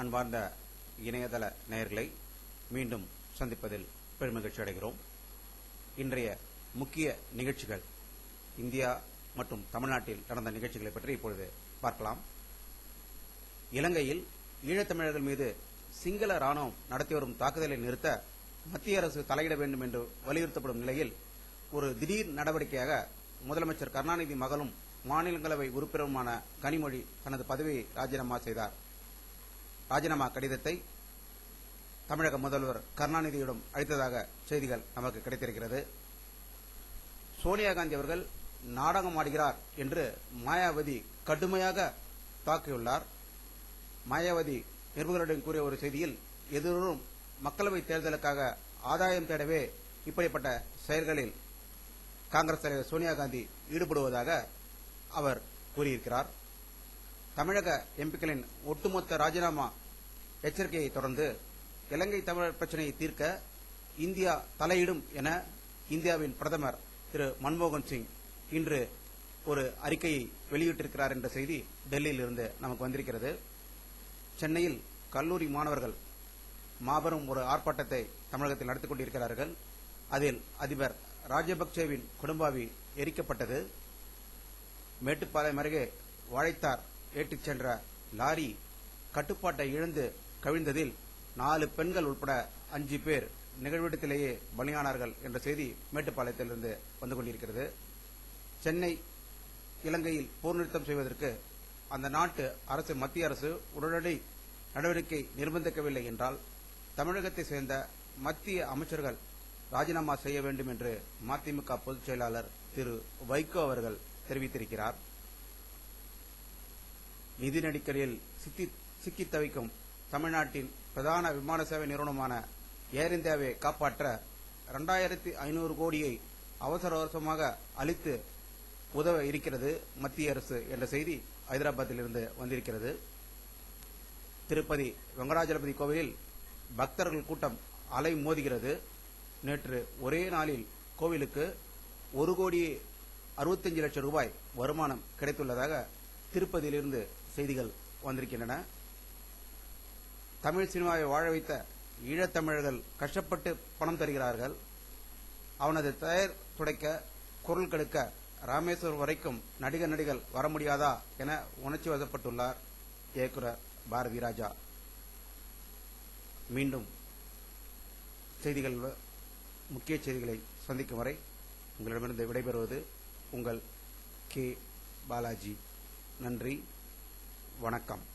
அன்பார்ந்த இணையதள நேயர்களை மீண்டும் சந்திப்பதில் பெருமகிழ்ச்சி அடைகிறோம். இன்றைய முக்கிய நிகழ்ச்சிகள் இந்தியா மற்றும் தமிழ்நாட்டில் நடந்த நிகழ்ச்சிகளை பற்றி இப்பொழுது பார்க்கலாம். இலங்கையில் ஈழத்தமிழர்கள் மீது சிங்கள ராணுவம் நடத்தி வரும் தாக்குதலை நிறுத்த மத்திய அரசு தலையிட வேண்டும் என்று வலியுறுத்தப்படும் நிலையில் ஒரு திடீர் நடவடிக்கையாக முதலமைச்சர் கருணாநிதி மகளும் மாநிலங்களவை உறுப்பினருமான கனிமொழி தனது பதவியை ராஜினாமா செய்தார். ராஜினாமா கடிதத்தை தமிழக முதல்வர் கருணாநிதியிடம் அளித்ததாக செய்திகள் நமக்கு கிடைத்திருக்கிறது. சோனியா காந்தி அவர்கள் நாடகம் ஆடுகிறார் என்று மாயாவதி கடுமையாக தாக்கியுள்ளார். மாயாவதி நிருபர்களிடம் கூறிய ஒரு செய்தியில் எதிரும் மக்களவை தேர்தலுக்காக ஆதாயம் தேடவே இப்படிப்பட்ட செயல்களில் காங்கிரஸ் தலைவர் சோனியா காந்தி ஈடுபடுவதாக அவர் கூறியிருக்கிறார். தமிழக எம்பிக்களின் ஒட்டுமொத்த ராஜினாமா எச்சரிக்கையை தொடர்ந்து இலங்கை தமிழர் பிரச்சனையை தீர்க்க இந்தியா தலையிடும் என இந்தியாவின் பிரதமர் திரு மன்மோகன் சிங் இன்று ஒரு அறிக்கையை வெளியிட்டிருக்கிறார் என்ற செய்தி டெல்லியில் இருந்து நமக்கு வந்திருக்கிறது. சென்னையில் கல்லூரி மாணவர்கள் மாபெரும் ஒரு ஆர்ப்பாட்டத்தை தமிழகத்தில் நடத்திக் கொண்டிருக்கிறார்கள். அதில் அதிபர் ராஜபக்சேவின் குடும்பாவி எரிக்கப்பட்டது. மேட்டுப்பாளையம் அருகே வாழைத்தார் ஏற்றிச் சென்ற லாரி கட்டுப்பாட்டை இழந்து கவிழ்ந்ததில் நாலு பெண்கள் உட்பட அஞ்சு பேர் நிகழ்விடத்திலேயே பலியானார்கள் என்ற செய்தி மேட்டுப்பாளையத்திலிருந்து வந்து கொண்டிருக்கிறது. சென்னை இலங்கையில் போர் நிறுத்தம் செய்வதற்கு அந்த நாட்டு அரசு மத்திய அரசு உடனடி நடவடிக்கை நிர்பந்திக்கவில்லை என்றால் தமிழகத்தை சேர்ந்த மத்திய அமைச்சர்கள் ராஜினாமா செய்ய வேண்டும் என்று மதிமுக பொதுச் செயலாளர் திரு வைகோ அவர்கள் தெரிவித்திருக்கிறார். நிதி நெருக்கடியில் சிக்கி சிக்கித் தவிக்கும் தமிழ்நாட்டின் பிரதான விமான சேவை நிறுவனமான ஏர் இந்தியாவை காப்பாற்ற இரண்டாயிரத்தி ஐநூறு கோடியை அவசர அவசரமாக அளித்து உதவ இருக்கிறது மத்திய அரசு என்ற செய்தி ஹைதராபாத்திலிருந்து வந்திருக்கிறது. திருப்பதி வெங்கடாஜலபதி கோவிலில் பக்தர்கள் கூட்டம் அலை மோதுகிறது. நேற்று ஒரே நாளில் கோவிலுக்கு ஒரு கோடி அறுபத்தஞ்சு லட்சம் ரூபாய் வருமானம் கிடைத்துள்ளதாக திருப்பதியிலிருந்து செய்திகள் வந்திருக்கின்றன. தமிழ் சினிமாவை வாழ வைத்த ஈழத்தமிழர்கள் கஷ்டப்பட்டு பணம் தருகிறார்கள். அவனது பெயர் துடைக்க குரல் கெடுக்க ராமேஸ்வரம் வரைக்கும் நடிகர் நடிகள் வர முடியாதா என உணர்ச்சி வசப்பட்டுள்ளார் இயக்குனர் பாரதி ராஜா மீண்டும் செய்திகள் முக்கிய செய்திகளை சந்திக்கும் வரை உங்களிடமிருந்து விடைபெறுவது உங்கள் கே. பாலாஜி. நன்றி. வணக்கம்.